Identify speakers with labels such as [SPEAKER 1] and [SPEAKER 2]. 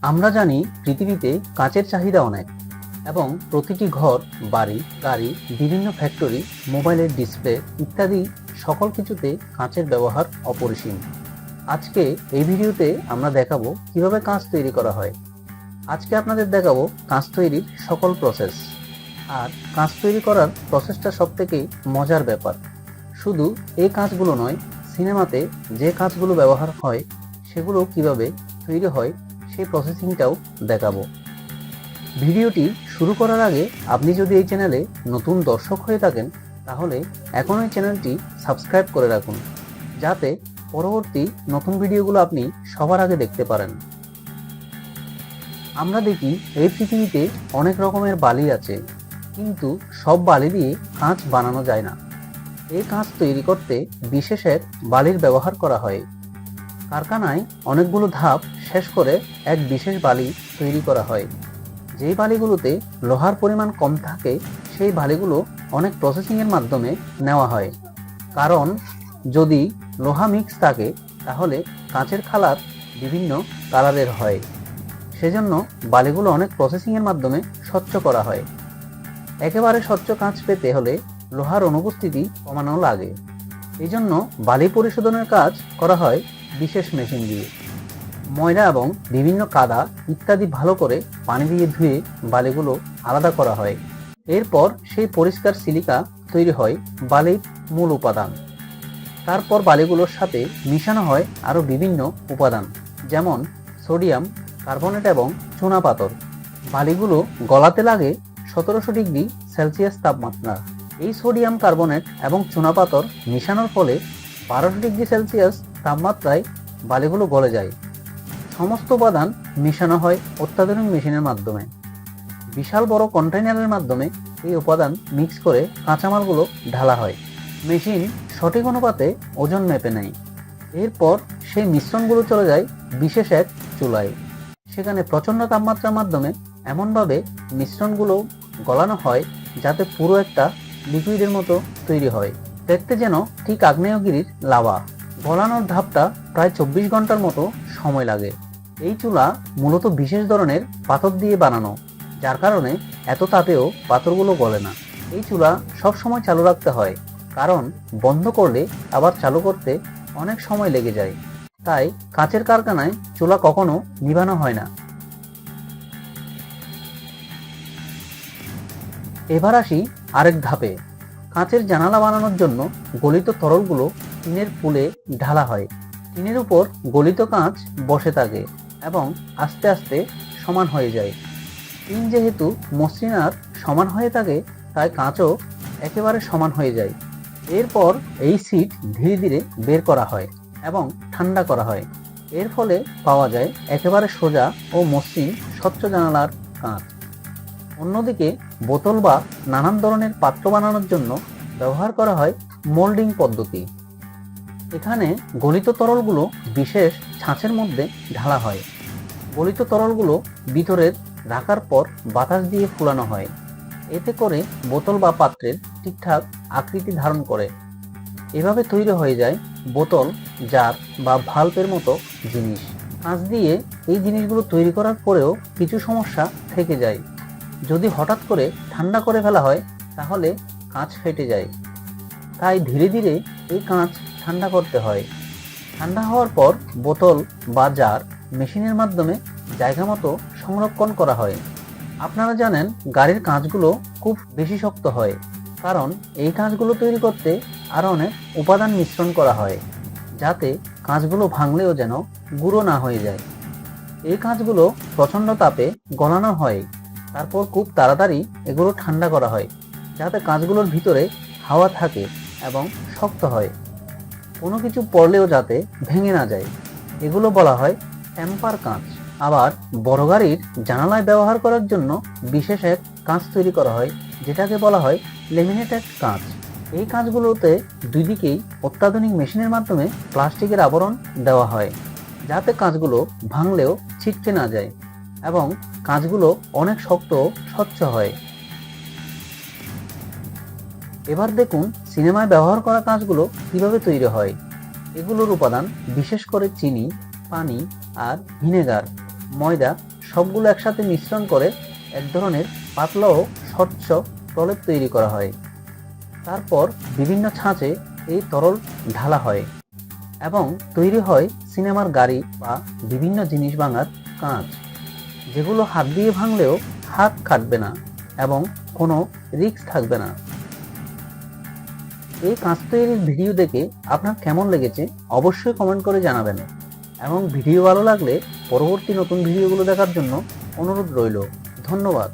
[SPEAKER 1] আমরা জানি পৃথিবীতে কাঁচের চাহিদা অনেক এবং প্রতিটি ঘর, বাড়ি, গাড়ি, বিভিন্ন ফ্যাক্টরি, মোবাইলের ডিসপ্লে ইত্যাদি সকল কিছুতে কাঁচের ব্যবহার অপরিসীম। আজকে এই ভিডিওতে আমরা দেখাবো কীভাবে কাঁচ তৈরি করা হয়। আজকে আপনাদের দেখাবো কাঁচ তৈরির সকল প্রসেস আর কাঁচ তৈরি করার প্রসেসটা সব থেকে মজার ব্যাপার। শুধু এই কাঁচগুলো নয়, সিনেমাতে যে কাঁচগুলো ব্যবহার হয়, সেগুলো কীভাবে তৈরি হয় সেই প্রসেসিংটাও দেখাবো। ভিডিওটি শুরু করার আগে আপনি যদি এই চ্যানেলে নতুন দর্শক হয়ে থাকেন, তাহলে এখন এই চ্যানেলটি সাবস্ক্রাইব করে রাখুন, যাতে পরবর্তী নতুন ভিডিওগুলো আপনি সবার আগে দেখতে পারেন। আমরা দেখি এই পৃথিবীতে অনেক রকমের বালি আছে, কিন্তু সব বালি দিয়ে কাঁচ বানানো যায় না। এই কাঁচ তৈরি করতে বিশেষ এক বালির ব্যবহার করা হয়। কারখানায় অনেকগুলো ধাপ শেষ করে এক বিশেষ বালি তৈরি করা হয়। যেই বালিগুলোতে লোহার পরিমাণ কম থাকে, সেই বালিগুলো অনেক প্রসেসিংয়ের মাধ্যমে নেওয়া হয়। কারণ, যদি লোহা মিক্স থাকে, তাহলে কাঁচের খালার বিভিন্ন কালারের হয়। সেজন্য বালিগুলো অনেক প্রসেসিংয়ের মাধ্যমে স্বচ্ছ করা হয়। একেবারে স্বচ্ছ কাঁচ পেতে হলে লোহার অনুপস্থিতি কমানো লাগে। এই জন্য বালি পরিশোধনের কাজ করা হয় বিশেষ মেশিন দিয়ে। ময়লা এবং বিভিন্ন কাদা ইত্যাদি ভালো করে পানি দিয়ে ধুয়ে বালিগুলো আলাদা করা হয়। এরপর সেই পরিষ্কার সিলিকা তৈরি হয় বালির মূল উপাদান। তারপর বালিগুলোর সাথে মিশানো হয় আরও বিভিন্ন উপাদান, যেমন সোডিয়াম, কার্বনেট এবং চুনাপাথর বালিগুলো গলাতে লাগে সতেরোশো ডিগ্রি সেলসিয়াস তাপমাত্রা। এই সোডিয়াম, কার্বনেট এবং চুনাপাথর মিশানোর ফলে বারোশো ডিগ্রি সেলসিয়াস তাপমাত্রায় বালিগুলো গলে যায়। সমস্ত উপাদান মেশানো হয় অত্যাধুনিক মেশিনের মাধ্যমে। বিশাল বড় কন্টেইনারের মাধ্যমে এই উপাদান মিক্স করে কাঁচামালগুলো ঢালা হয়। মেশিন সঠিক অনুপাতে ওজন মেপে নেয়। এরপর সেই মিশ্রণগুলো চলে যায় বিশেষ এক চুলায়। সেখানে প্রচণ্ড তাপমাত্রার মাধ্যমে এমনভাবে মিশ্রণগুলো গলানো হয় যাতে পুরো একটা লিকুইডের মতো তৈরি হয়। দেখতে যেন ঠিক আগ্নেয়গিরির লাভা। গলানোর ধাপটা প্রায় চব্বিশ ঘণ্টার মতো সময় লাগে। এই চুলা মূলত বিশেষ ধরনের পাথর দিয়ে বানানো, যার কারণে এত তাপেও পাথরগুলো গলে না। এই চুলা সব সময় চালু রাখতে হয়, কারণ বন্ধ করলে আবার চালু করতে অনেক সময় লেগে যায়। তাই কাঁচের কারখানায় চুলা কখনো নিভানো হয় না। এবার আসি আরেক ধাপে। কাঁচের জানালা বানানোর জন্য গলিত তরলগুলো টিনের পুলে ঢালা হয়। টিনের উপর গলিত কাঁচ বসে থাকে। এবং আস্তে আস্তে সমান হয়ে যায়। টিন যেহেতু মসৃণ আর সমান হয়ে থাকে, তাই কাঁচও একেবারে সমান হয়ে যায়। এরপর এই সিট ধীরে ধীরে বের করা হয় এবং ঠান্ডা করা হয়। এর ফলে পাওয়া যায় একেবারে সোজা ও মসৃণ স্বচ্ছ জানালার কাঁচ। অন্যদিকে বোতল বা নানান ধরনের পাত্র বানানোর জন্য ব্যবহার করা হয় মোল্ডিং পদ্ধতি। এখানে গলিত তরলগুলো বিশেষ ছাঁচের মধ্যে ঢালা হয়। গলিত তরলগুলো ভিতরের রাখার পর বাতাস দিয়ে ফুলানো হয়। এতে করে বোতল বা পাত্রের ঠিকঠাক আকৃতি ধারণ করে। এভাবে তৈরি হয়ে যায় বোতল, জার বা ভাল্পের মতো জিনিস। কাঁচ দিয়ে এই জিনিসগুলো তৈরি করার পরেও কিছু সমস্যা থেকে যায়। যদি হঠাৎ করে ঠান্ডা করে ফেলা হয়, তাহলে কাঁচ ফেটে যায়। তাই ধীরে ধীরে এই কাঁচ ঠান্ডা করতে হয়। ঠান্ডা হওয়ার পর বোতল বা জার মেশিনের মাধ্যমে জায়গা মতো সংরক্ষণ করা হয়। আপনারা জানেন, গাড়ির কাঁচগুলো খুব বেশি শক্ত হয়, কারণ এই কাঁচগুলো তৈরি করতে আরও অনেক উপাদান মিশ্রণ করা হয়, যাতে কাঁচগুলো ভাঙলেও যেন গুঁড়ো না হয়ে যায়। এই কাঁচগুলো প্রচণ্ড তাপে গলানো হয়, তারপর খুব তাড়াতাড়ি এগুলো ঠান্ডা করা হয়, যাতে কাঁচগুলোর ভিতরে হাওয়া থাকে এবং শক্ত হয়। কোনো কিছু পড়লেও যাতে ভেঙে না যায়। এগুলো বলা হয় টেম্পার কাঁচ। আবার বড় গাড়ির জানালায় ব্যবহার করার জন্য বিশেষ এক কাঁচ তৈরি করা হয়, যেটাকে বলা হয় লেমিনেটেড কাঁচ। এই কাঁচগুলোতে দুই দিকেই অত্যাধুনিক মেশিনের মাধ্যমে প্লাস্টিকের আবরণ দেওয়া হয়, যাতে কাঁচগুলো ভাঙলেও ছিটকে না যায় এবং কাঁচগুলো অনেক শক্ত স্বচ্ছ হয়। এবার দেখুন সিনেমায় ব্যবহার করা কাঁচগুলো কীভাবে তৈরি হয়। এগুলোর উপাদান বিশেষ করে চিনি, পানি আর ভিনেগার, ময়দা সবগুলো একসাথে মিশ্রণ করে এক ধরনের পাতলা ও স্বচ্ছ প্রলেপ তৈরি করা হয়। তারপর বিভিন্ন ছাঁচে এই তরল ঢালা হয় এবং তৈরি হয় সিনেমার গাড়ি বা বিভিন্ন জিনিস ভাঙার কাঁচ। যেগুলো হাত দিয়ে ভাঙলেও হাত কাটবে না এবং কোনো রিস্ক থাকবে না। এই কাঁচ তৈরির ভিডিও দেখে আপনার কেমন লেগেছে অবশ্যই কমেন্ট করে জানাবেন। এবং ভিডিও ভালো লাগলে পরবর্তী নতুন ভিডিওগুলো দেখার জন্য অনুরোধ রইল। ধন্যবাদ।